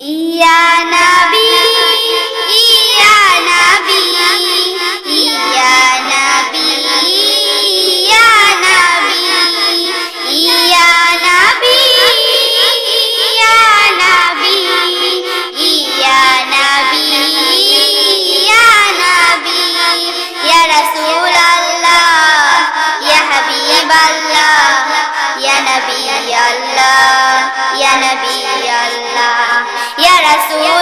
Ya Nabi. Ya Nabi. Yes, do you?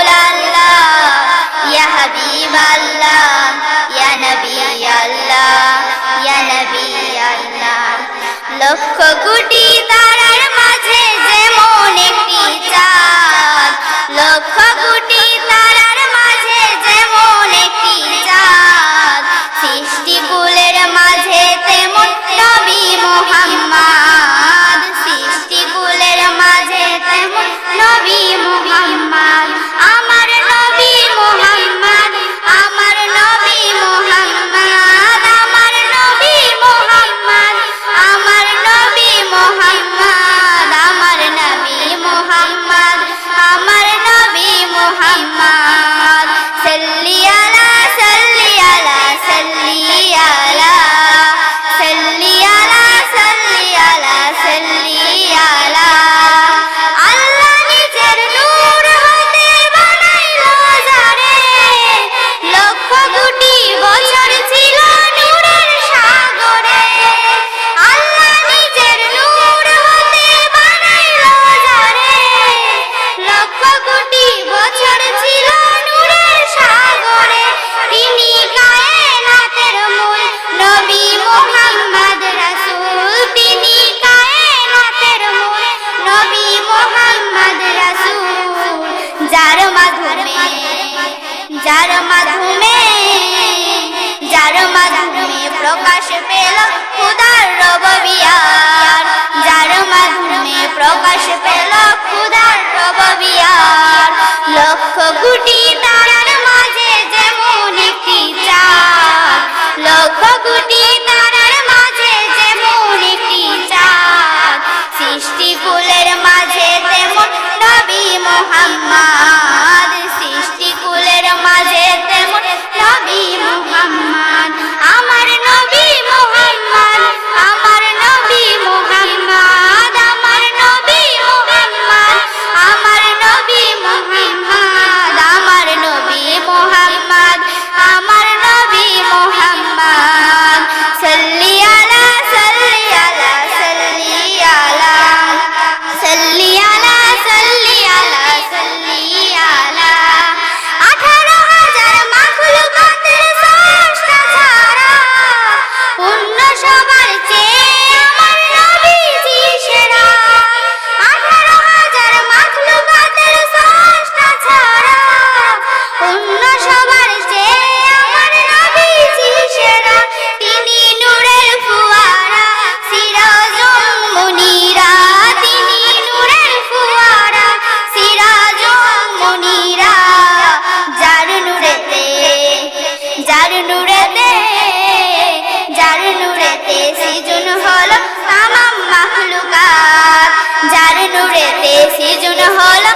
যার মাধ্যমে যার মাধ্যমে প্রকাশ পেল খুদার রবিয়া প্রয়োজন হল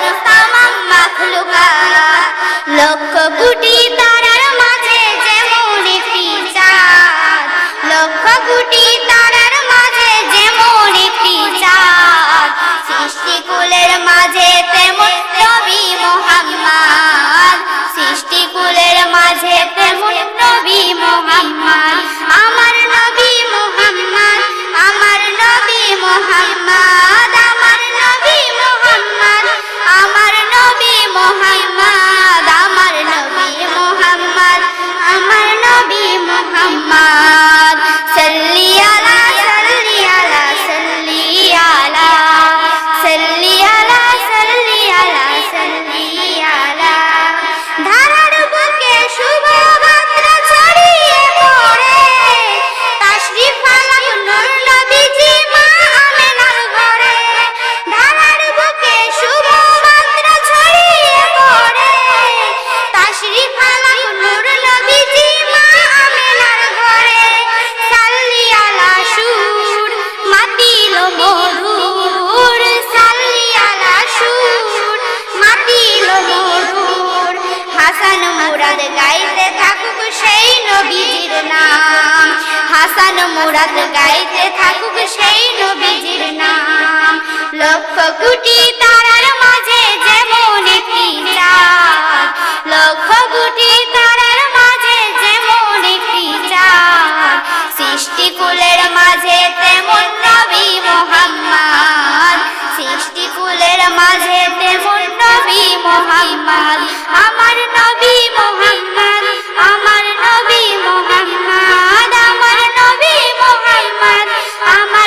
সুরাত গাইতে থাকুক সেই নবীজির নাম। লক্ষ কোটি তারার মাঝে যেমন একটি চাঁদ। লক্ষ কোটি তারার মাঝে যেমন একটি চাঁদ। সৃষ্টি কুলের মাঝে তেমন নবী মোহাম্মদ। সৃষ্টি কুলের মাঝে তেমন নবী মোহাম্মদ। আমার নবী মোহাম্মদ, আমার নবী মোহাম্মদ নবী মোহাম্মদ আমার